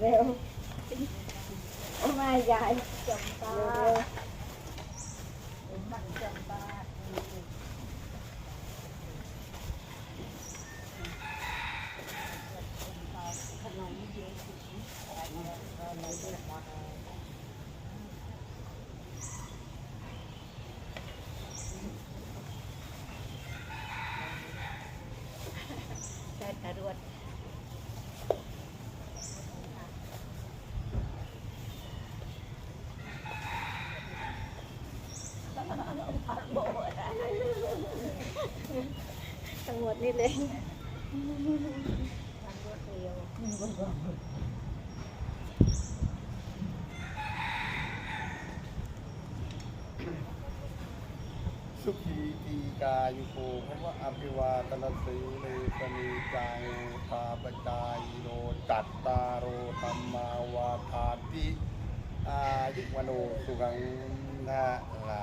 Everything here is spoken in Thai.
เร็วเอามายายจำปาเร็วมันจำปาแต่ตรวจโบ ทั้งหมดนี่เลยสุขีตีกายุโกภวะอภิวาตนาสีเลสนีจังพาปจายโนจัตตาโอธรรมาวาทาติอายุวโนสุขังนะลา